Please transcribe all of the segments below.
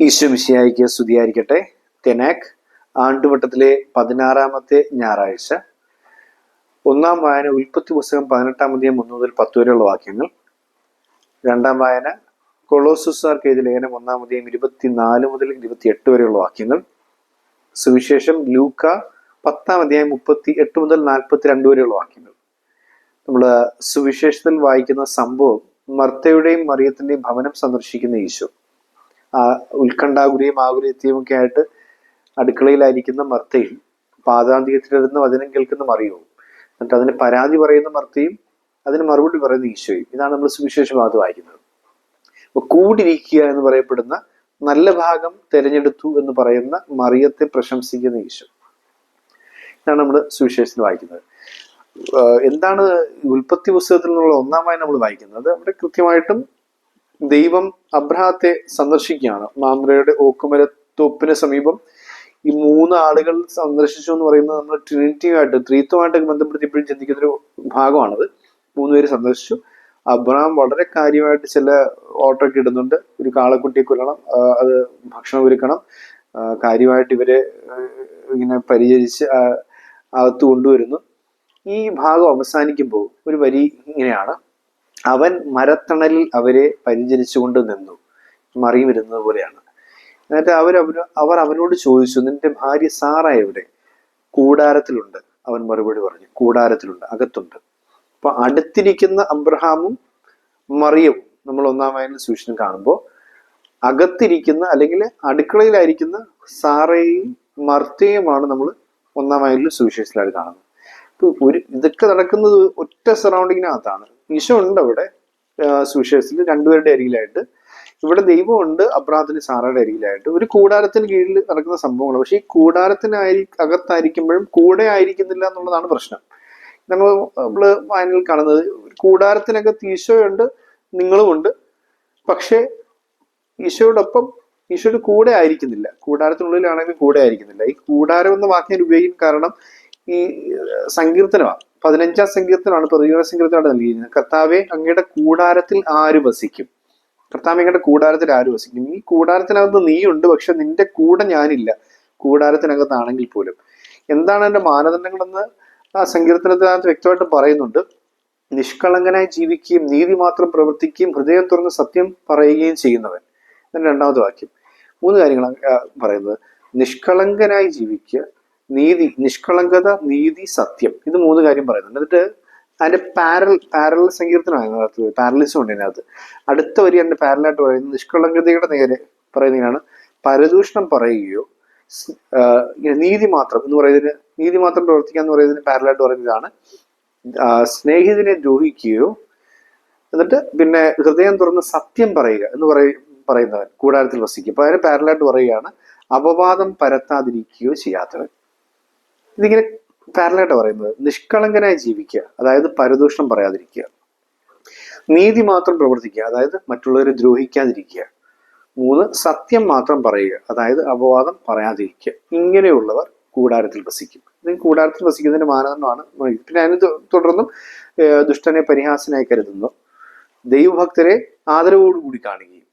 ഈശ്വമിശിയായിക്ക് സ്തുതിയായിരിക്കട്ടെ. തെനാക് ആണ്ടുവട്ടത്തിലെ പതിനാറാമത്തെ ഞായറാഴ്ച. ഒന്നാം വായന ഉൽപ്പത്തി പുസ്തകം പതിനെട്ടാം അധ്യായം ഒന്ന് മുതൽ പത്ത് വരെയുള്ള വാക്യങ്ങൾ. രണ്ടാം വായന കൊളോസുസാർക്ക് എഴുതിയ ലേഖനം ഒന്നാം അധ്യായം ഇരുപത്തിനാല് മുതൽ ഇരുപത്തിയെട്ട് വരെയുള്ള വാക്യങ്ങൾ. സുവിശേഷം ലൂക്ക പത്താം അധ്യായം മുപ്പത്തി എട്ട് മുതൽ നാൽപ്പത്തി രണ്ട് വരെയുള്ള വാക്യങ്ങൾ. നമ്മൾ സുവിശേഷത്തിൽ വായിക്കുന്ന സംഭവം മർത്തയുടെയും മറിയത്തിന്റെയും ഭവനം സന്ദർശിക്കുന്ന ഈശോ. ആ ഉത്കണ്ഠാകുലയും ആകുലത്തെയും ഒക്കെ ആയിട്ട് അടുക്കളയിലായിരിക്കുന്ന മർത്തയും പാതാന്തികത്തിലിരുന്ന് വചനം കേൾക്കുന്ന മറിയവും എന്നിട്ട് അതിന് പരാതി പറയുന്ന മർത്തയും അതിന് മറുപടി പറയുന്ന ഈശോയും. ഇതാണ് നമ്മൾ സുവിശേഷ ഭാഗത്ത് വായിക്കുന്നത്. അപ്പൊ കൂടിരിക്കുക എന്ന് പറയപ്പെടുന്ന നല്ല ഭാഗം തിരഞ്ഞെടുത്തു എന്ന് പറയുന്ന മറിയത്തെ പ്രശംസിക്കുന്ന ഈശോ. ഇതാണ് നമ്മൾ സുവിശേഷത്തിൽ വായിക്കുന്നത്. എന്താണ് ഉൽപ്പത്തി പുസ്തകത്തിൽ നിന്നുള്ള ഒന്നാമായി നമ്മൾ വായിക്കുന്നത്? അവിടെ കൃത്യമായിട്ടും ദൈവം അബ്രഹത്തെ സന്ദർശിക്കുകയാണ്. മാമ്രയുടെ ഓക്കുമരത്തോപ്പിന് സമീപം ഈ മൂന്ന് ആളുകൾ സന്ദർശിച്ചു എന്ന് പറയുന്നത് നമ്മൾ ട്രിനിറ്റിയുമായിട്ട് ത്രീത്വമായിട്ട് ബന്ധപ്പെടുത്തിയപ്പോഴും ചിന്തിക്കുന്ന ഒരു ഭാഗമാണത് മൂന്നുപേര് സന്ദർശിച്ചു. അബ്രഹാം വളരെ കാര്യമായിട്ട് ചില ഓട്ടോ ഒക്കെ ഇടുന്നുണ്ട്. ഒരു കാളക്കുട്ടിയെ കൊല്ലണം അത് ഭക്ഷണം ഒരുക്കണം കാര്യമായിട്ട് ഇവരെ ഇങ്ങനെ പരിചരിച്ച് അകത്ത് കൊണ്ടുവരുന്നു. ഈ ഭാഗം അവസാനിക്കുമ്പോൾ ഒരു വരി ഇങ്ങനെയാണ്. അവൻ മരത്തണലിൽ അവരെ പരിചരിച്ചുകൊണ്ട് നിന്നു. മറിയും വരുന്നത് പോലെയാണ്. എന്നിട്ട് അവർ അവർ അവനോട് ചോദിച്ചു നിന്റെ ഭാര്യ സാറ എവിടെ? കൂടാരത്തിലുണ്ട് അവൻ മറുപടി പറഞ്ഞു. കൂടാരത്തിലുണ്ട് അകത്തുണ്ട്. അപ്പൊ അടുത്തിരിക്കുന്ന അബ്രഹാമും മറിയവും നമ്മൾ ഒന്നാം വായന കാണുമ്പോൾ അകത്തിരിക്കുന്ന അല്ലെങ്കിൽ അടുക്കളയിലായിരിക്കുന്ന സാറയും മർത്തയുമാണ് നമ്മൾ ഒന്നാം വായനയിൽ സുവിശേഷത്തിലായിട്ട് കാണുന്നത്. ഒരു ഇതൊക്കെ നടക്കുന്നത് ഒറ്റ സറൗണ്ടിങ്ങിനകത്താണ് ഈശോ ഉണ്ട് അവിടെ. സുവിശേഷത്തിൽ രണ്ടുപേരുടെ അരികിലായിട്ട്. ഇവിടെ ദൈവമുണ്ട് അബ്രാഹത്തിന് സാറയുടെ അരികിലായിട്ട്. ഒരു കൂടാരത്തിന് കീഴിൽ നടക്കുന്ന സംഭവങ്ങൾ പക്ഷെ ഈ കൂടാരത്തിനായി അകത്തായിരിക്കുമ്പോഴും കൂടെ ആയിരിക്കുന്നില്ല എന്നുള്ളതാണ് പ്രശ്നം. നമ്മൾ നമ്മൾ വായനയിൽ കാണുന്നത് കൂടാരത്തിനകത്ത് ഈശോയുണ്ട് നിങ്ങളുമുണ്ട് പക്ഷേ ഈശോയോടൊപ്പം ഈശോയുടെ കൂടെ ആയിരിക്കുന്നില്ല. കൂടാരത്തിനുള്ളിലാണെങ്കിലും കൂടെ ആയിരിക്കുന്നില്ല. ഈ കൂടാരം എന്ന വാക്ക് ഞാൻ ഉപയോഗിക്കുന്ന കാരണം ഈ സങ്കീർത്തനമാണ്. പതിനഞ്ചാം സങ്കീർത്തനമാണ് പ്രതിയോഗ സങ്കീർത്തനമാണ് നൽകിയിരിക്കുന്നത്. കർത്താവെ അങ്ങയുടെ കൂടാരത്തിൽ ആര് വസിക്കും? കർത്താവ് അങ്ങയുടെ കൂടാരത്തിൽ ആര് വസിക്കും? ഈ കൂടാരത്തിനകത്ത് നീയുണ്ട് പക്ഷെ നിന്റെ കൂടെ ഞാനില്ല. കൂടാരത്തിനകത്താണെങ്കിൽ പോലും. എന്താണ് എന്റെ മാനദണ്ഡങ്ങളെന്ന് ആ സങ്കീർത്തനത്തിനകത്ത് വ്യക്തമായിട്ട് പറയുന്നുണ്ട്. നിഷ്കളങ്കനായി ജീവിക്കുകയും നീതി മാത്രം പ്രവർത്തിക്കുകയും ഹൃദയം തുറന്ന് സത്യം പറയുകയും ചെയ്യുന്നവൻ. ഇതാണ് രണ്ടാമത്തെ വാക്യം. മൂന്ന് കാര്യങ്ങളാണ് പറയുന്നത്. നിഷ്കളങ്കനായി ജീവിക്കുക നീതി നിഷ്കളങ്കത നീതി സത്യം. ഇത് മൂന്ന് കാര്യം പറയുന്നുണ്ട് എന്നിട്ട് അതിന്റെ പാരൽ പാരൽ സങ്കീർത്തനമാണ് അതിനകത്ത് പാരലിസം ഉണ്ട് അതിനകത്ത് അടുത്ത വരി അതിന്റെ പാരലായിട്ട് പറയുന്നത് നിഷ്കളങ്കതയുടെ നേരെ പറയുന്നതിനാണ് പരദൂഷണം പറയുകയോ നീതി മാത്രം എന്ന് പറയുന്നതിന് നീതി മാത്രം പ്രവർത്തിക്കുക എന്ന് പറയുന്നതിന് പാരലായിട്ട് പറയുന്നതാണ് സ്നേഹിതനെ ദ്രോഹിക്കുകയോ എന്നിട്ട് പിന്നെ ഹൃദയം തുറന്ന് സത്യം പറയുക എന്ന് പറയ പറയുന്നവൻ കൂടാരത്തിൽ വസിക്കും അപ്പൊ അതിന് പാരലായിട്ട് പറയുകയാണ് അപവാദം പരത്താതിരിക്കുകയോ ചെയ്യാത്തവൻ. ഇതിങ്ങനെ പാരലായിട്ട് പറയുന്നത്. നിഷ്കളങ്കനായി ജീവിക്കുക അതായത് പരദൂഷണം പറയാതിരിക്കുക. നീതി മാത്രം പ്രവർത്തിക്കുക അതായത് മറ്റുള്ളവരെ ദ്രോഹിക്കാതിരിക്കുക. മൂന്ന് സത്യം മാത്രം പറയുക അതായത് അപവാദം പറയാതിരിക്കുക. ഇങ്ങനെയുള്ളവർ കൂടാരത്തിൽ വസിക്കും. ഇത് കൂടാരത്തിൽ വസിക്കുന്നതിന്റെ മാനദണ്ഡമാണ്. പിന്നെ അതിന് തുടർന്നും ദുഷ്ടനെ പരിഹാസനായി കരുതുന്നു. ദൈവഭക്തരെ ആദരവോടുകൂടി കാണുകയും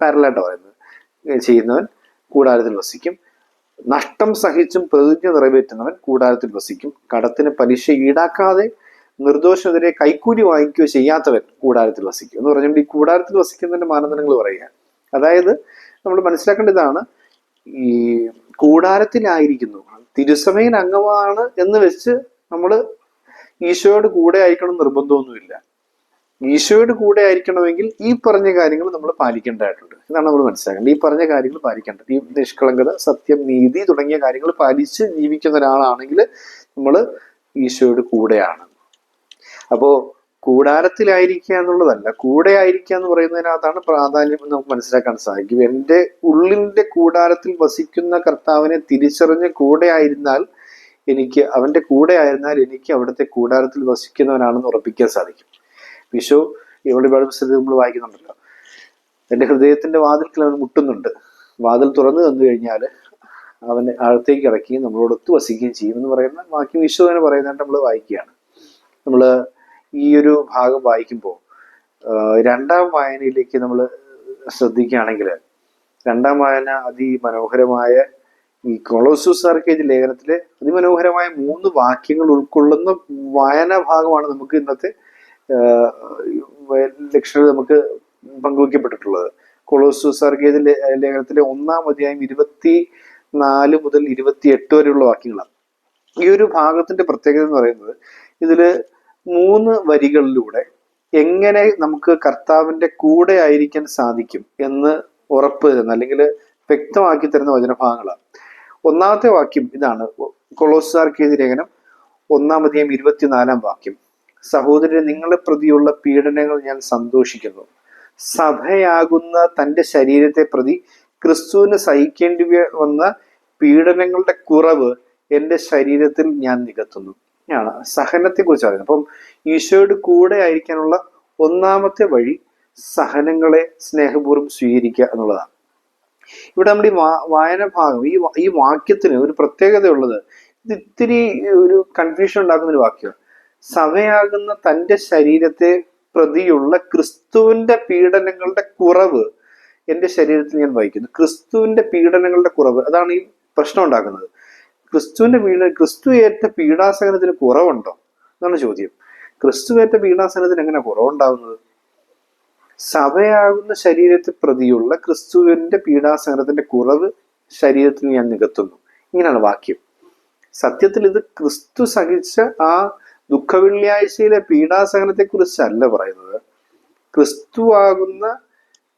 പാരലായിട്ട് പറയുന്നത്. ചെയ്യുന്നവൻ കൂടാരത്തിൽ വസിക്കും. നഷ്ടം സഹിച്ചും പ്രതിജ്ഞ നിറവേറ്റുന്നവൻ കൂടാരത്തിൽ വസിക്കും. കടത്തിന് പലിശ ഈടാക്കാതെ നിർദോഷനെതിരെ കൈക്കൂലി വാങ്ങിക്കുകയോ ചെയ്യാത്തവൻ കൂടാരത്തിൽ വസിക്കും. എന്ന് പറഞ്ഞുകൊണ്ട് ഈ കൂടാരത്തിൽ വസിക്കുന്നതിന്റെ മാനദണ്ഡങ്ങൾ പറയുക. അതായത് നമ്മൾ മനസ്സിലാക്കേണ്ടതാണ് ഈ കൂടാരത്തിലായിരിക്കുന്നു. തിരുസഭയിൽ അംഗമാണ് എന്ന് വെച്ച് നമ്മൾ ഈശോയോട് കൂടെ ആയിരിക്കണം നിർബന്ധമൊന്നുമില്ല. ഈശോയുടെ കൂടെ ആയിരിക്കണമെങ്കിൽ ഈ പറഞ്ഞ കാര്യങ്ങൾ നമ്മൾ പാലിക്കേണ്ടതായിട്ടുണ്ട്. എന്നാണ് നമ്മൾ മനസ്സിലാക്കേണ്ടത്. ഈ പറഞ്ഞ കാര്യങ്ങൾ പാലിക്കേണ്ടത്. ഈ നിഷ്കളങ്കത സത്യം നീതി തുടങ്ങിയ കാര്യങ്ങൾ പാലിച്ച് ജീവിക്കുന്ന ഒരാളാണെങ്കിൽ നമ്മൾ ഈശോയുടെ കൂടെയാണ്. അപ്പോ കൂടാരത്തിലായിരിക്കുക എന്നുള്ളതല്ല കൂടെ ആയിരിക്കുക എന്ന് പറയുന്നതിനകത്താണ് പ്രാധാന്യം നമുക്ക് മനസ്സിലാക്കാൻ സാധിക്കും. എന്റെ ഉള്ളിന്റെ കൂടാരത്തിൽ വസിക്കുന്ന കർത്താവിനെ തിരിച്ചറിഞ്ഞ് കൂടെ ആയിരുന്നാൽ എനിക്ക് അവന്റെ കൂടെ ആയിരുന്നാൽ എനിക്ക് അവിടുത്തെ കൂടാരത്തിൽ വസിക്കുന്നവനാണെന്ന് ഉറപ്പിക്കാൻ സാധിക്കും. വിഷു ഇവിടെ പുസ്തകത്തിൽ നമ്മൾ വായിക്കുന്നുണ്ടല്ലോ. എന്റെ ഹൃദയത്തിന്റെ വാതിൽക്കൽ അവൻ മുട്ടുന്നുണ്ട്. വാതിൽ തുറന്നു തന്നു കഴിഞ്ഞാൽ അവനെ അകത്തേക്ക് ഇറക്കുകയും നമ്മളോട് ഒത്തു വസിക്കുകയും ചെയ്യും എന്ന് പറയുന്ന വാക്യം വിഷു തന്നെ പറയുന്നതായിട്ട് നമ്മൾ വായിക്കുകയാണ്. നമ്മൾ ഈ ഒരു ഭാഗം വായിക്കുമ്പോൾ രണ്ടാം വായനയിലേക്ക് നമ്മൾ ശ്രദ്ധിക്കുകയാണെങ്കിൽ രണ്ടാം വായന അതിമനോഹരമായ ഈ കൊളോസൂസ് ആർക്കേജ് ലേഖനത്തിലെ അതിമനോഹരമായ മൂന്ന് വാക്യങ്ങൾ ഉൾക്കൊള്ളുന്ന വായനാ ഭാഗമാണ് നമുക്ക് ഇന്നത്തെ ലക്ഷണം നമുക്ക് പങ്കുവയ്ക്കപ്പെട്ടിട്ടുള്ളത് കൊളോസ് ആർക്കേജ് ലേഖനത്തിലെ ഒന്നാം അധ്യായം ഇരുപത്തി നാല് മുതൽ ഇരുപത്തി എട്ട് വരെയുള്ള വാക്യങ്ങളാണ്. ഈ ഒരു ഭാഗത്തിന്റെ പ്രത്യേകത എന്ന് പറയുന്നത് ഇതിൽ മൂന്ന് വരികളിലൂടെ എങ്ങനെ നമുക്ക് കർത്താവിന്റെ കൂടെ ആയിരിക്കാൻ സാധിക്കും എന്ന് ഉറപ്പ് തരുന്ന അല്ലെങ്കിൽ വ്യക്തമാക്കി തരുന്ന വചനഭാഗങ്ങളാണ്. ഒന്നാമത്തെ വാക്യം ഇതാണ്. കൊളോസാർക്കേത് ലേഖനം ഒന്നാമതേയും ഇരുപത്തിനാലാം വാക്യം. സഹോദരൻ നിങ്ങളെ പ്രതിയുള്ള പീഡനങ്ങൾ ഞാൻ സന്തോഷിക്കുന്നു. സഭയാകുന്ന തന്റെ ശരീരത്തെ പ്രതി ക്രിസ്തുവിന് സഹിക്കേണ്ടി വന്ന പീഡനങ്ങളുടെ കുറവ് എന്റെ ശരീരത്തിൽ ഞാൻ നികത്തുന്നു. ആണ് സഹനത്തെ കുറിച്ച് പറയുന്നത്. അപ്പം ഈശോയുടെ കൂടെ ആയിരിക്കാനുള്ള ഒന്നാമത്തെ വഴി സഹനങ്ങളെ സ്നേഹപൂർവം സ്വീകരിക്കുക എന്നുള്ളതാണ്. ഇവിടെ നമ്മുടെ ഈ വായന ഭാഗം ഈ ഈ വാക്യത്തിന് ഒരു പ്രത്യേകത ഉള്ളത് ഇത് ഇത്തിരി ഒരു കൺഫ്യൂഷൻ ഉണ്ടാക്കുന്ന ഒരു വാക്യം സഭയാകുന്ന തന്റെ ശരീരത്തെ പ്രതിയുള്ള ക്രിസ്തുവിന്റെ പീഡനങ്ങളുടെ കുറവ് എന്റെ ശരീരത്തിൽ ഞാൻ വഹിക്കുന്നു. ക്രിസ്തുവിന്റെ പീഡനങ്ങളുടെ കുറവ്. അതാണ് ഈ പ്രശ്നം ഉണ്ടാക്കുന്നത്. ക്രിസ്തുവിന്റെ പീഡ ക്രിസ്തു ഏറ്റ പീഡാസഹനത്തിന് കുറവുണ്ടോ? എന്നാണ് ചോദ്യം. ക്രിസ്തു ഏറ്റ പീഡാസഹനത്തിന് എങ്ങനെ കുറവുണ്ടാവുന്നത്? സഭയാകുന്ന ശരീരത്തെ പ്രതിയുള്ള ക്രിസ്തുവിന്റെ പീഡാസഹനത്തിന്റെ കുറവ് ശരീരത്തിൽ ഞാൻ നികത്തുന്നു. ഇങ്ങനെയാണ് വാക്യം. സത്യത്തിൽ ഇത് ക്രിസ്തു സഹിച്ച ആ ദുഃഖവെള്ളിയാഴ്ചയിലെ പീഡാസഹനത്തെ കുറിച്ചല്ല പറയുന്നത്. ക്രിസ്തുവാകുന്ന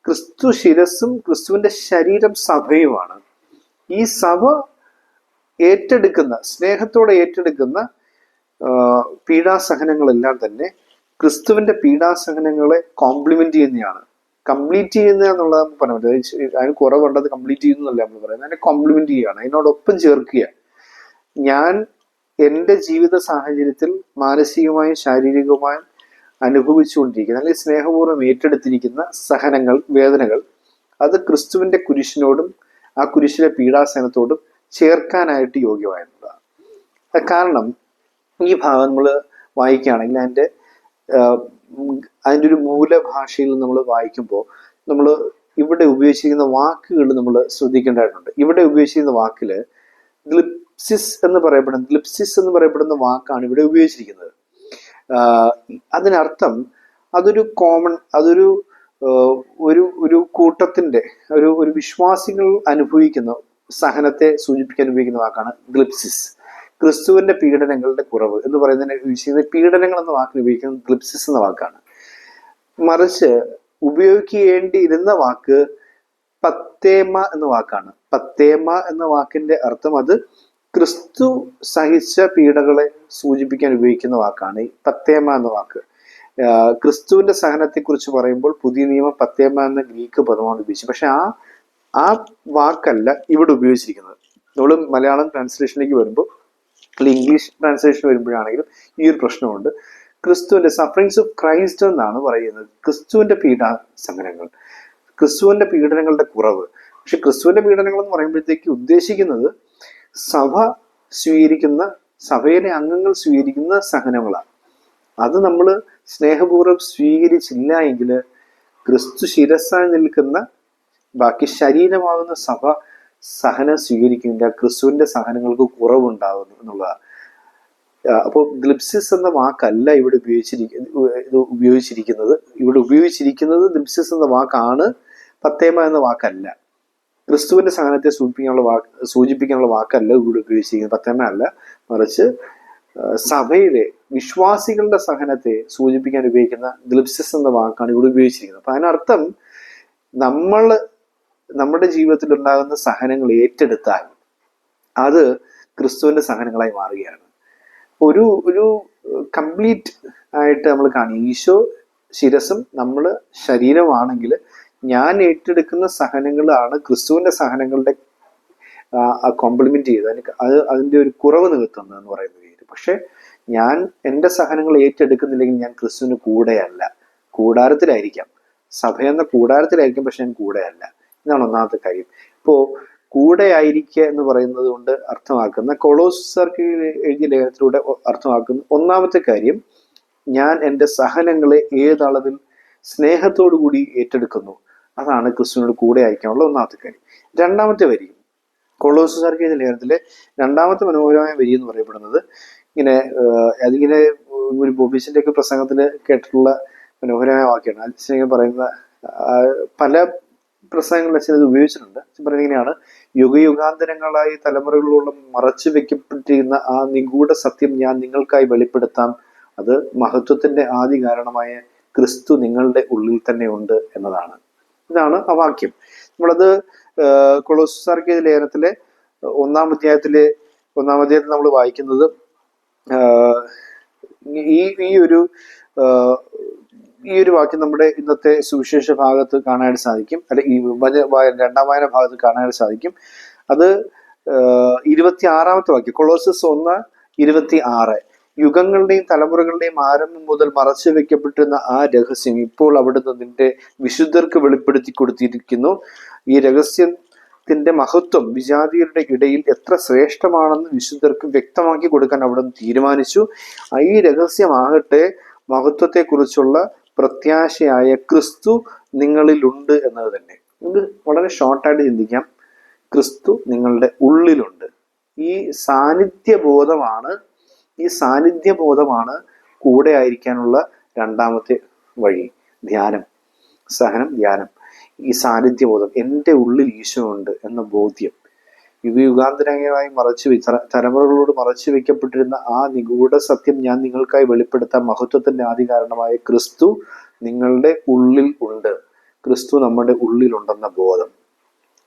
ക്രിസ്തു ശിരസും ക്രിസ്തുവിന്റെ ശരീരം സഭയുമാണ്. ഈ സഭ ഏറ്റെടുക്കുന്ന സ്നേഹത്തോടെ ഏറ്റെടുക്കുന്ന പീഡാസഹനങ്ങളെല്ലാം തന്നെ ക്രിസ്തുവിന്റെ പീഡാസഹനങ്ങളെ കോംപ്ലിമെന്റ് ചെയ്യുന്നതാണ് കംപ്ലീറ്റ് ചെയ്യുന്ന എന്നുള്ളത് നമുക്ക് പറയാൻ പറ്റും അതിന് കുറവുണ്ടത് കംപ്ലീറ്റ് ചെയ്യുന്നതല്ല നമ്മൾ പറയുന്നത്. അതിനെ കോംപ്ലിമെന്റ് ചെയ്യുകയാണ്. അതിനോടൊപ്പം ചേർക്കുക ഞാൻ എന്റെ ജീവിത സാഹചര്യത്തിൽ മാനസികമായും ശാരീരികമായും അനുഭവിച്ചുകൊണ്ടിരിക്കുന്ന അല്ലെങ്കിൽ സ്നേഹപൂർവം ഏറ്റെടുത്തിരിക്കുന്ന സഹനങ്ങൾ വേദനകൾ അത് ക്രിസ്തുവിന്റെ കുരിശിനോടും ആ കുരിശിലെ പീഡാസനത്തോടും ചേർക്കാനായിട്ട് യോഗ്യമായിരുന്നതാണ് കാരണം ഈ ഭാഗം നമ്മൾ വായിക്കുകയാണെങ്കിൽ അതിന്റെ അതിന്റെ ഒരു മൂലഭാഷയിൽ നമ്മൾ വായിക്കുമ്പോൾ നമ്മൾ ഇവിടെ ഉപയോഗിച്ചിരിക്കുന്ന വാക്കുകൾ നമ്മൾ ശ്രദ്ധിക്കേണ്ടതായിട്ടുണ്ട്. ഇവിടെ ഉപയോഗിച്ചിരിക്കുന്ന വാക്കിൽ ഗ്ലിപ്സിസ് എന്ന് പറയപ്പെടുന്ന ലിപ്സിസ് എന്ന് പറയപ്പെടുന്ന വാക്കാണ് ഇവിടെ ഉപയോഗിച്ചിരിക്കുന്നത്. അതിനർത്ഥം അതൊരു കോമൺ അതൊരു ഒരു ഒരു കൂട്ടത്തിന്റെ ഒരു ഒരു വിശ്വാസികൾ അനുഭവിക്കുന്ന സഹനത്തെ സൂചിപ്പിക്കാൻ ഉപയോഗിക്കുന്ന വാക്കാണ് ഗ്ലിപ്സിസ് ക്രിസ്തുവിന്റെ പീഡനങ്ങളുടെ കുറവ് എന്ന് പറയുന്നതിനെ പീഡനങ്ങൾ എന്ന വാക്കിന് ഉപയോഗിക്കുന്നത് ഗ്ലിപ്സിസ് എന്ന വാക്കാണ്. മറിച്ച് ഉപയോഗിക്കേണ്ടിയിരുന്ന വാക്ക് പത്തേമ എന്ന വാക്കാണ്. പത്തേമ എന്ന വാക്കിന്റെ അർത്ഥം അത് ക്രിസ്തു സഹിച്ച പീഡകളെ സൂചിപ്പിക്കാൻ ഉപയോഗിക്കുന്ന വാക്കാണ് ഈ പത്തേമ എന്ന വാക്ക്. ക്രിസ്തുവിന്റെ സഹനത്തെക്കുറിച്ച് പറയുമ്പോൾ പുതിയ നിയമം പത്തേമ എന്ന ഗ്രീക്ക് പദമാണ് ഉപയോഗിച്ചത്. പക്ഷെ ആ ആ വാക്കല്ല ഇവിടെ ഉപയോഗിച്ചിരിക്കുന്നത്. നമ്മൾ മലയാളം ട്രാൻസ്ലേഷനിലേക്ക് വരുമ്പോൾ അല്ലെങ്കിൽ ഇംഗ്ലീഷ് ട്രാൻസ്ലേഷൻ വരുമ്പോഴാണെങ്കിലും ഈ ഒരു പ്രശ്നമുണ്ട്. ക്രിസ്തുവിന്റെ സഫറിങ്സ് ഓഫ് ക്രൈസ്റ്റ് എന്നാണ് പറയുന്നത്. ക്രിസ്തുവിന്റെ പീഡാ സമരങ്ങൾ ക്രിസ്തുവിന്റെ പീഡനങ്ങളുടെ കുറവ്. പക്ഷെ ക്രിസ്തുവിന്റെ പീഡനങ്ങൾ എന്ന് പറയുമ്പോഴത്തേക്ക് ഉദ്ദേശിക്കുന്നത് സഭ സ്വീകരിക്കുന്ന സഭയിലെ അംഗങ്ങൾ സ്വീകരിക്കുന്ന സഹനങ്ങളാണ്. അത് നമ്മൾ സ്നേഹപൂർവം സ്വീകരിച്ചില്ല എങ്കിൽ ക്രിസ്തു ശിരസായി നിൽക്കുന്ന ബാക്കി ശരീരമാകുന്ന സഭ സഹനം സ്വീകരിക്കുന്നില്ല. ക്രിസ്തുവിന്റെ സഹനങ്ങൾക്ക് കുറവുണ്ടാകുന്നു എന്നുള്ളതാണ്. അപ്പോൾ ഗ്ലിപ്സിസ് എന്ന വാക്കല്ല ഇവിടെ ഉപയോഗിച്ചിരിക്കുന്നത് ഉപയോഗിച്ചിരിക്കുന്നത്. ഇവിടെ ഉപയോഗിച്ചിരിക്കുന്നത് ഗ്ലിപ്സിസ് എന്ന വാക്കാണ് പത്തേമ എന്ന വാക്കല്ല. ക്രിസ്തുവിന്റെ സഹനത്തെ സൂചിപ്പിക്കാനുള്ള വാക്ക് സൂചിപ്പിക്കാനുള്ള വാക്കല്ല ഇവിടെ ഉപയോഗിച്ചിരിക്കുന്നത്. പത്തേമ അല്ല മറിച്ച് സഭയിലെ വിശ്വാസികളുടെ സഹനത്തെ സൂചിപ്പിക്കാൻ ഉപയോഗിക്കുന്ന ഗ്ലിപ്സിസ് എന്ന വാക്കാണ് ഇവിടെ ഉപയോഗിച്ചിരിക്കുന്നത്. അപ്പൊ അതിനർത്ഥം നമ്മൾ നമ്മുടെ ജീവിതത്തിൽ ഉണ്ടാകുന്ന സഹനങ്ങൾ ഏറ്റെടുത്താൽ അത് ക്രിസ്തുവിന്റെ സഹനങ്ങളായി മാറുകയാണ്. ഒരു ഒരു കംപ്ലീറ്റ് ആയിട്ട് നമ്മൾ കാണും ഈശോ ശിരസും നമ്മൾ ശരീരമാണെങ്കിൽ ഞാൻ ഏറ്റെടുക്കുന്ന സഹനങ്ങളാണ് ക്രിസ്തുവിന്റെ സഹനങ്ങളുടെ കോംപ്ലിമെന്റ് ചെയ്ത്. അതിന് അത് അതിന്റെ ഒരു കുറവ് നികത്തുന്നത് എന്ന് പറയുന്ന രീതി പക്ഷെ ഞാൻ എന്റെ സഹനങ്ങൾ ഏറ്റെടുക്കുന്നില്ലെങ്കിൽ ഞാൻ ക്രിസ്തുവിന് കൂടെയല്ല. കൂടാരത്തിലായിരിക്കാം. സഭ എന്ന കൂടാരത്തിലായിരിക്കും പക്ഷെ ഞാൻ കൂടെയല്ല. ഇതാണ് ഒന്നാമത്തെ കാര്യം. ഇപ്പോ കൂടെ ആയിരിക്കുക എന്ന് പറയുന്നത് കൊണ്ട് അർത്ഥമാക്കുന്ന കൊളോസർക്ക് എഴുതിയ ലേഖനത്തിലൂടെ അർത്ഥമാക്കുന്ന ഒന്നാമത്തെ കാര്യം ഞാൻ എന്റെ സഹനങ്ങളെ ഏതളവിൽ സ്നേഹത്തോടു കൂടി ഏറ്റെടുക്കുന്നു? അതാണ് ക്രിസ്തുവിനോട് കൂടെ അയക്കാനുള്ള ഒന്നാമത്തെ കാര്യം. രണ്ടാമത്തെ വരി കൊളോസ് കൊളോസുസാർക്കിയ ലേഖനത്തിലെ രണ്ടാമത്തെ മനോഹരമായ വരി എന്ന് പറയപ്പെടുന്നത് ഇങ്ങനെ അതിങ്ങനെ ഒരു ബോബീസിന്റെ ഒക്കെ പ്രസംഗത്തിൽ കേട്ടിട്ടുള്ള മനോഹരമായ വാക്യമാണ്. ഇങ്ങനെ പറയുന്ന പല പ്രസംഗങ്ങളിൽ ചിലത് ഉപയോഗിച്ചിട്ടുണ്ട്. പറയുന്നത് ഇങ്ങനെയാണ് യുഗയുഗാന്തരങ്ങളായി തലമുറകളോളം മറച്ചു വെക്കപ്പെട്ടിരുന്ന ആ നിഗൂഢ സത്യം ഞാൻ നിങ്ങൾക്കായി വെളിപ്പെടുത്താം. അത് മഹത്വത്തിന്റെ ആദ്യ കാരണമായ ക്രിസ്തു നിങ്ങളുടെ ഉള്ളിൽ തന്നെ ഉണ്ട് എന്നതാണ്. ഇതാണ് ആ വാക്യം. നമ്മളത് കൊളോസാർക്ക് ലേഖനത്തിലെ ഒന്നാം അധ്യായത്തിലെ ഒന്നാം അധ്യായത്തിൽ നമ്മൾ വായിക്കുന്നത് ഈ ഈ ഒരു ഈ ഒരു വാക്യം നമ്മുടെ ഇന്നത്തെ സുവിശേഷ ഭാഗത്ത് കാണാനായിട്ട് സാധിക്കും. അല്ലെ ഈ രണ്ടാം വായന ഭാഗത്ത് കാണാനായിട്ട് സാധിക്കും. അത് ഇരുപത്തി ആറാമത്തെ വാക്യം കൊളോസസ് ഒന്ന് ഇരുപത്തി ആറ് യുഗങ്ങളുടെയും തലമുറകളുടെയും ആരംഭം മുതൽ മറച്ചു വെക്കപ്പെട്ടിരുന്ന ആ രഹസ്യം ഇപ്പോൾ അവിടുന്ന് നിന്റെ വിശുദ്ധർക്ക് വെളിപ്പെടുത്തി കൊടുത്തിരിക്കുന്നു. ഈ രഹസ്യത്തിന്റെ മഹത്വം വിജാതിയരുടെ ഇടയിൽ എത്ര ശ്രേഷ്ഠമാണെന്ന് വിശുദ്ധർക്ക് വ്യക്തമാക്കി കൊടുക്കാൻ അവിടുന്ന് തീരുമാനിച്ചു. ഈ രഹസ്യമാകട്ടെ മഹത്വത്തെക്കുറിച്ചുള്ള പ്രത്യാശയായ ക്രിസ്തു നിങ്ങളിലുണ്ട് എന്നത് തന്നെ. ഇത് വളരെ ഷോർട്ടായിട്ട് ചിന്തിക്കാം. ക്രിസ്തു നിങ്ങളുടെ ഉള്ളിലുണ്ട്. ഈ സാന്നിധ്യബോധമാണ് ഈ സാന്നിധ്യബോധമാണ് കൂടെ ആയിരിക്കാനുള്ള രണ്ടാമത്തെ വഴി. ധ്യാനം. സഹനം ധ്യാനം. ഈ സാന്നിധ്യബോധം. എന്റെ ഉള്ളിൽ ഈശോ ഉണ്ട് എന്ന ബോധ്യം. യുഗയുഗാന്തരമായി മറച്ചു തലമുറകളോട് മറച്ചു വെക്കപ്പെട്ടിരുന്ന ആ നിഗൂഢ സത്യം ഞാൻ നിങ്ങൾക്കായി വെളിപ്പെടുത്താൻ മഹത്വത്തിന്റെ ആദ്യ കാരണമായ ക്രിസ്തു നിങ്ങളുടെ ഉള്ളിൽ ഉണ്ട്. ക്രിസ്തു നമ്മുടെ ഉള്ളിലുണ്ടെന്ന ബോധം.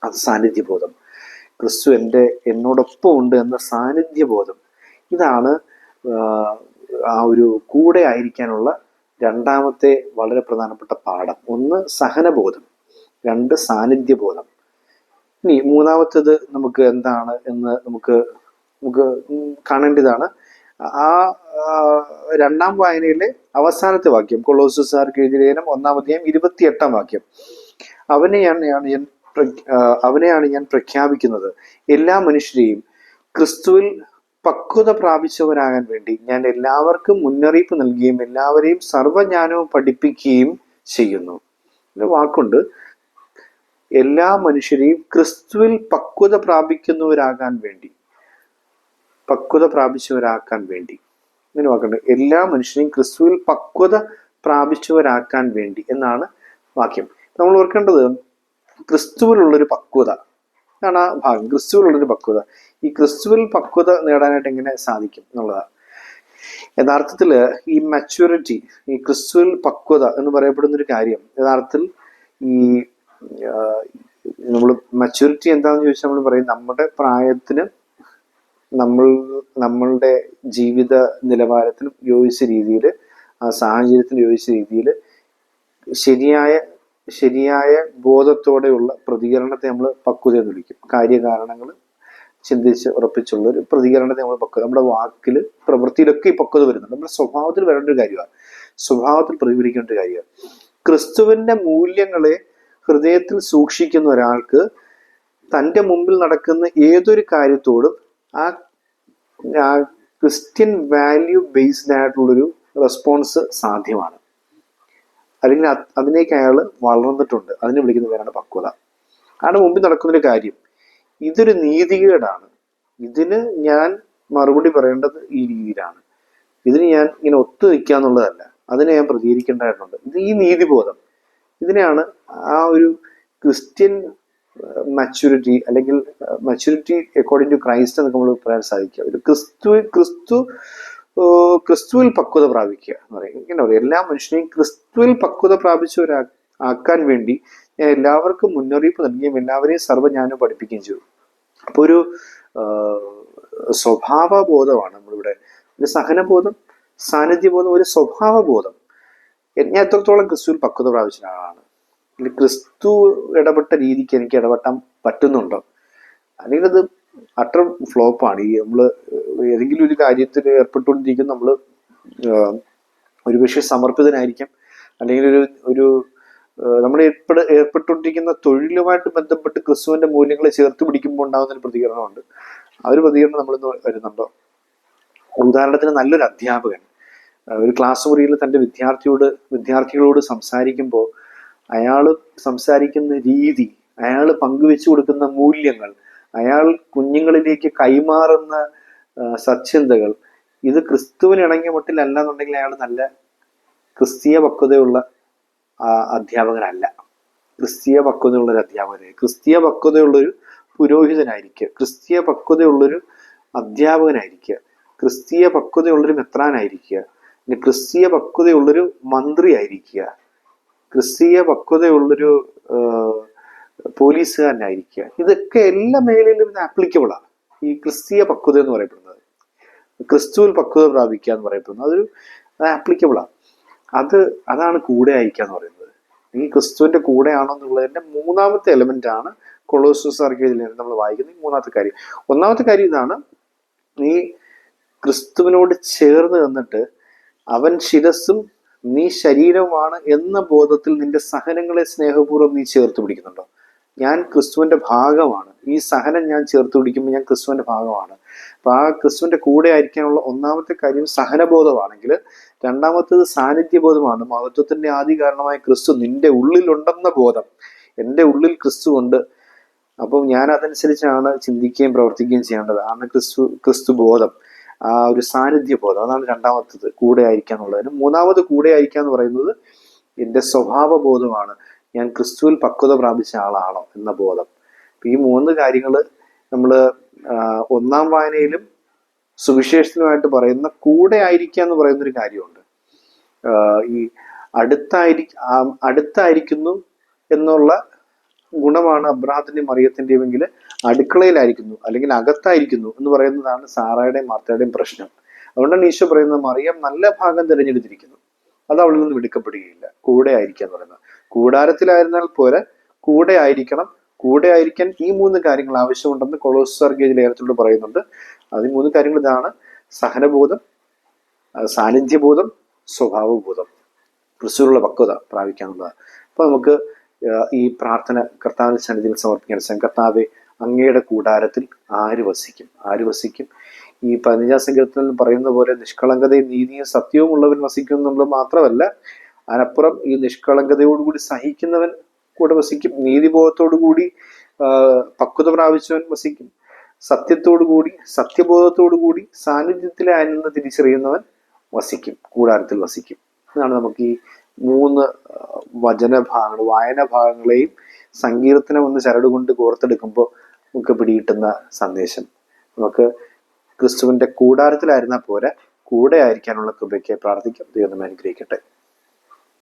അത് സാന്നിധ്യബോധം. ക്രിസ്തു എന്റെ എന്നോടൊപ്പം ഉണ്ട് എന്ന സാന്നിധ്യബോധം. ഇതാണ് ആ ഒരു കൂടെ ആയിരിക്കാനുള്ള രണ്ടാമത്തെ വളരെ പ്രധാനപ്പെട്ട പാഠം. ഒന്ന് സഹനബോധം രണ്ട് സാന്നിധ്യബോധം. ഇനി മൂന്നാമത്തേത് നമുക്ക് എന്താണ് എന്ന് നമുക്ക് നമുക്ക് കാണേണ്ടതാണ്. ആ രണ്ടാം വായനയിലെ അവസാനത്തെ വാക്യം കൊളോസുസാർക്ക് എഴുതിയ ലേഖനം ഒന്നാം അധ്യായം ഇരുപത്തിയെട്ടാം വാക്യം. അവനെയാണ് ഞാൻ അവനെയാണ് ഞാൻ പ്രഖ്യാപിക്കുന്നത്. എല്ലാ മനുഷ്യരെയും ക്രിസ്തുവിൽ പക്വത പ്രാപിച്ചവരാകാൻ വേണ്ടി ഞാൻ എല്ലാവർക്കും മുന്നറിയിപ്പ് നൽകുകയും എല്ലാവരെയും സർവജ്ഞാനവും പഠിപ്പിക്കുകയും ചെയ്യുന്നു. വാക്കുണ്ട് എല്ലാ മനുഷ്യരെയും ക്രിസ്തുവിൽ പക്വത പ്രാപിക്കുന്നവരാകാൻ വേണ്ടി പക്വത പ്രാപിച്ചവരാക്കാൻ വേണ്ടി. ഇങ്ങനെ വാക്കുണ്ട് എല്ലാ മനുഷ്യരെയും ക്രിസ്തുവിൽ പക്വത പ്രാപിച്ചവരാക്കാൻ വേണ്ടി എന്നാണ് വാക്യം. നമ്മൾ ഓർക്കേണ്ടത് ക്രിസ്തുവിലുള്ളൊരു പക്വത ഇതാണ് ആ ഭാഗം ക്രിസ്തുവിലുള്ളൊരു പക്വത. ഈ ക്രിസ്തുവിൽ പക്വത നേടാനായിട്ട് എങ്ങനെ സാധിക്കും എന്നുള്ളതാണ്. യഥാർത്ഥത്തിൽ ഈ മെച്യൂരിറ്റി ഈ ക്രിസ്തുവിൽ പക്വത എന്ന് പറയപ്പെടുന്ന ഒരു കാര്യം യഥാർത്ഥത്തിൽ ഈ നമ്മൾ മെച്യൂരിറ്റി എന്താണെന്ന് ചോദിച്ചാൽ നമ്മൾ പറയും നമ്മുടെ പ്രായത്തിന് നമ്മൾ നമ്മളുടെ ജീവിത നിലവാരത്തിനും യോജിച്ച രീതിയിൽ ആ സാഹചര്യത്തിന് യോജിച്ച രീതിയിൽ ശരിയായ ശരിയായ ബോധത്തോടെയുള്ള പ്രതികരണത്തെ നമ്മൾ പക്വത എന്ന് വിളിക്കും. കാര്യകാരണങ്ങൾ ചിന്തിച്ച് ഉറപ്പിച്ചുള്ള ഒരു പ്രതികരണത്തെ നമ്മൾ പക്വത നമ്മുടെ വാക്കിൽ പ്രവൃത്തിയിലൊക്കെ ഈ പക്വത വരുന്നുണ്ട്. നമ്മുടെ സ്വഭാവത്തിൽ വരേണ്ട ഒരു കാര്യമാണ്. സ്വഭാവത്തിൽ പ്രതിഫലിക്കേണ്ട ഒരു കാര്യമാണ്. ക്രിസ്തുവിന്റെ മൂല്യങ്ങളെ ഹൃദയത്തിൽ സൂക്ഷിക്കുന്ന ഒരാൾക്ക് തന്റെ മുമ്പിൽ നടക്കുന്ന ഏതൊരു കാര്യത്തോടും ആ ക്രിസ്ത്യൻ വാല്യൂ ബേസ്ഡ് ആയിട്ടുള്ളൊരു റെസ്പോൺസ് സാധ്യമാണ്. അല്ലെങ്കിൽ അതിനേക്ക് അയാൾ വളർന്നിട്ടുണ്ട്. അതിനെ വിളിക്കുന്ന പേരാണ് പക്വത. അയാളുടെ മുമ്പിൽ നടക്കുന്നൊരു കാര്യം. ഇതൊരു നീതികേടാണ്. ഇതിന് ഞാൻ മറുപടി പറയേണ്ടത് ഈ രീതിയിലാണ്. ഇതിന് ഞാൻ ഇങ്ങനെ ഒത്തു നിൽക്കുക എന്നുള്ളതല്ല. അതിനെ ഞാൻ പ്രതികരിക്കേണ്ടതായിട്ടുണ്ട്. ഇത് ഈ നീതിബോധം. ഇതിനെയാണ് ആ ഒരു ക്രിസ്ത്യൻ മച്യൂരിറ്റി അല്ലെങ്കിൽ മച്യൂരിറ്റി അക്കോർഡിംഗ് ടു ക്രൈസ്റ്റ് എന്നൊക്കെ നമ്മൾ പറയാൻ സാധിക്കുക. ഒരു ക്രിസ്തു ക്രിസ്തു ക്രിസ്തുവിൽ പക്വത പ്രാപിക്കുക എന്ന് പറയും. ഇങ്ങനെ പറയും. എല്ലാ മനുഷ്യനെയും ക്രിസ്തുവിൽ പക്വത പ്രാപിച്ചവരാ ആക്കാൻ വേണ്ടി ഞാൻ എല്ലാവർക്കും മുന്നറിയിപ്പ് നൽകുകയും എല്ലാവരെയും സർവജ്ഞാനം പഠിപ്പിക്കുകയും ചെയ്തു. അപ്പൊ ഒരു സ്വഭാവ സ്വഭാവബോധമാണ് നമ്മളിവിടെ. ഒരു സഹനബോധം സാന്നിധ്യബോധം ഒരു സ്വഭാവബോധം. ഞാൻ എത്രത്തോളം ക്രിസ്തുവിൽ പക്വത പ്രാപിച്ച ആളാണ് ക്രിസ്തു ഇടപെട്ട രീതിക്ക് എനിക്ക് ഇടപെട്ടാൻ പറ്റുന്നുണ്ടോ? അല്ലെങ്കിൽ അത് അട്ടർ ഫ്ലോപ്പാണ്. ഈ നമ്മൾ ഏതെങ്കിലും ഒരു കാര്യത്തിൽ ഏർപ്പെട്ടുകൊണ്ടിരിക്കും നമ്മൾ ഒരുപക്ഷെ സമർപ്പിതനായിരിക്കാം. അല്ലെങ്കിൽ ഒരു ഒരു നമ്മൾ ഏർപ്പെട ഏർപ്പെട്ടുകൊണ്ടിരിക്കുന്ന തൊഴിലുമായിട്ട് ബന്ധപ്പെട്ട് ക്രിസ്തുവിന്റെ മൂല്യങ്ങളെ ചേർത്ത് പിടിക്കുമ്പോൾ ഉണ്ടാകുന്ന ഒരു പ്രതികരണമുണ്ട്. ആ ഒരു പ്രതികരണം നമ്മളിന്ന് വരുന്നുണ്ടോ? ഉദാഹരണത്തിന് നല്ലൊരു അധ്യാപകൻ ഒരു ക്ലാസ് മുറിയിൽ തന്റെ വിദ്യാർത്ഥിയോട് വിദ്യാർത്ഥികളോട് സംസാരിക്കുമ്പോൾ അയാൾ സംസാരിക്കുന്ന രീതി അയാൾ പങ്കുവെച്ചു കൊടുക്കുന്ന മൂല്യങ്ങൾ അയാൾ കുഞ്ഞുങ്ങളിലേക്ക് കൈമാറുന്ന സച്ചിന്തകൾ. ഇത് ക്രിസ്തുവിന് ഇണങ്ങിയ മട്ടിലല്ല എന്നുണ്ടെങ്കിൽ അയാൾ നല്ല ക്രിസ്തീയ പക്വതയുള്ള അധ്യാപകനല്ല. ക്രിസ്തീയ പക്വതയുള്ള ഒരു ക്രിസ്തീയ പക്വതയുള്ളൊരു പുരോഹിതനായിരിക്കുക. ക്രിസ്തീയ പക്വതയുള്ളൊരു അധ്യാപകനായിരിക്കുക. ക്രിസ്തീയ പക്വതയുള്ളൊരു മെത്രാനായിരിക്കുക. പിന്നെ ക്രിസ്തീയ പക്വതയുള്ളൊരു മന്ത്രി ആയിരിക്കുക ക്രിസ്തീയ പക്വതയുള്ളൊരു പോലീസുകാരനായിരിക്കുക. ഇതൊക്കെ എല്ലാ മേഖലയിലും ഇത് ആപ്ലിക്കബിളാണ് ഈ ക്രിസ്തീയ പക്വത എന്ന് പറയപ്പെടുന്നത് ക്രിസ്തുവിൽ പക്വത പ്രാപിക്കുക എന്ന് പറയപ്പെടുന്നത് അതൊരു ആപ്ലിക്കബിളാണ് അത് അതാണ് കൂടെ അയക്കുക എന്ന് പറയുന്നത്. നീ ക്രിസ്തുവിന്റെ കൂടെയാണോ എന്നുള്ളതിന്റെ മൂന്നാമത്തെ എലമെന്റ് ആണ് കൊളോസസ് ആർക്കിയതിൽ നമ്മൾ വായിക്കുന്ന മൂന്നാമത്തെ കാര്യം. ഒന്നാമത്തെ കാര്യം ഇതാണ് നീ ക്രിസ്തുവിനോട് ചേർന്ന് നിന്നിട്ട് അവൻ ശിരസ്സും നീ ശരീരവുമാണ് എന്ന ബോധത്തിൽ നിന്റെ സഹനങ്ങളെ സ്നേഹപൂർവം നീ ചേർത്ത് പിടിക്കുന്നുണ്ടോ? ഞാൻ ക്രിസ്തുവിന്റെ ഭാഗമാണ്. ഈ സഹനം ഞാൻ ചേർത്ത് പിടിക്കുമ്പോൾ ഞാൻ ക്രിസ്തുവിന്റെ ഭാഗമാണ്. അപ്പൊ ആ ക്രിസ്തുവിന്റെ കൂടെ ആയിരിക്കാനുള്ള ഒന്നാമത്തെ കാര്യം സഹനബോധമാണെങ്കിൽ രണ്ടാമത്തേത് സാന്നിധ്യബോധമാണ്. മഹത്വത്തിന്റെ ആദ്യ കാരണമായ ക്രിസ്തു നിന്റെ ഉള്ളിലുണ്ടെന്ന ബോധം. എന്റെ ഉള്ളിൽ ക്രിസ്തു ഉണ്ട്. അപ്പം ഞാൻ അതനുസരിച്ചാണ് ചിന്തിക്കുകയും പ്രവർത്തിക്കുകയും ചെയ്യേണ്ടത്. ആണ് ക്രിസ്തു ക്രിസ്തു ബോധം. ആ ഒരു സാന്നിധ്യ ബോധം അതാണ് രണ്ടാമത്തത്. കൂടെ ആയിരിക്കുക എന്നുള്ളതിന് മൂന്നാമത് കൂടെ ആയിരിക്കുക എന്ന് പറയുന്നത് എന്റെ സ്വഭാവ ബോധമാണ് ഞാൻ ക്രിസ്തുവിൽ പക്വത പ്രാപിച്ച ആളാണോ എന്ന ബോധം. ഈ മൂന്ന് കാര്യങ്ങൾ നമ്മൾ ഒന്നാം വായനയിലും സുവിശേഷത്തിനുമായിട്ട് പറയുന്ന കൂടെ ആയിരിക്കുക എന്ന് പറയുന്നൊരു കാര്യമുണ്ട്. ഈ അടുത്തായിരി അടുത്തായിരിക്കുന്നു എന്നുള്ള ഗുണമാണ് അബ്രാഹത്തിന്റെയും മറിയത്തിന്റെയും എങ്കിൽ അടുക്കളയിലായിരിക്കുന്നു അല്ലെങ്കിൽ അകത്തായിരിക്കുന്നു എന്ന് പറയുന്നതാണ് സാറായുടെയും മാർത്തയുടെയും പ്രശ്നം. അതുകൊണ്ടാണ് ഈശോ പറയുന്നത് മറിയം നല്ല ഭാഗം തിരഞ്ഞെടുത്തിരിക്കുന്നു. അത് അവളിൽ നിന്ന് എടുക്കപ്പെടുകയില്ല കൂടെ ആയിരിക്കുക എന്ന് പറയുന്നത്. കൂടാരത്തിലായിരുന്നാൽ പോരെ കൂടെ ആയിരിക്കണം. കൂടെ ആയിരിക്കാൻ ഈ മൂന്ന് കാര്യങ്ങൾ ആവശ്യമുണ്ടെന്ന് കൊളോസ് സർഗേജ് ലേഖനത്തിലൂടെ പറയുന്നുണ്ട്. അത് മൂന്ന് കാര്യങ്ങൾ ഇതാണ്. സഹനബോധം സാന്നിധ്യബോധം സ്വഭാവബോധം. ക്രിസ്തുവിനുള്ള പക്വത പ്രാപിക്കാനുള്ളത് അപ്പൊ നമുക്ക് ഈ പ്രാർത്ഥന കർത്താവിന് സന്നിധിയിൽ സമർപ്പിക്കാൻ സംകർത്താവെ കർത്താവെ അങ്ങയുടെ കൂടാരത്തിൽ ആര് വസിക്കും? ആര് വസിക്കും? ഈ പതിനഞ്ചാം സങ്കീർത്തനം പറയുന്ന പോലെ നിഷ്കളങ്കതയും നീതിയും സത്യവും ഉള്ളവൻ വസിക്കും എന്നുള്ളത് മാത്രമല്ല അതിനപ്പുറം ഈ നിഷ്കളങ്കതയോടുകൂടി സഹിക്കുന്നവൻ കൂടെ വസിക്കും. നീതിബോധത്തോടുകൂടി കൂടി പക്വത പ്രാപിച്ചവൻ വസിക്കും. സത്യത്തോടുകൂടി സത്യബോധത്തോടുകൂടി സാന്നിധ്യത്തിലെ ആനന്ദം തിരിച്ചറിയുന്നവൻ വസിക്കും. കൂടാരത്തിൽ വസിക്കും. എന്നാണ് നമുക്ക് ഈ മൂന്ന് വചന വചനഭാഗങ്ങൾ വായന ഭാഗങ്ങളെയും സങ്കീർത്തനം ഒന്ന് ചരടുകൊണ്ട് കോർത്തെടുക്കുമ്പോൾ നമുക്ക് പിടികിട്ടുന്ന സന്ദേശം. നമുക്ക് ക്രിസ്തുവിന്റെ കൂടാരത്തിലായിരുന്നാൽ പോലെ കൂടെ ആയിരിക്കാനുള്ള കൃപയ്ക്ക് പ്രാർത്ഥിക്കാം. ദൈവം അനുഗ്രഹിക്കട്ടെ.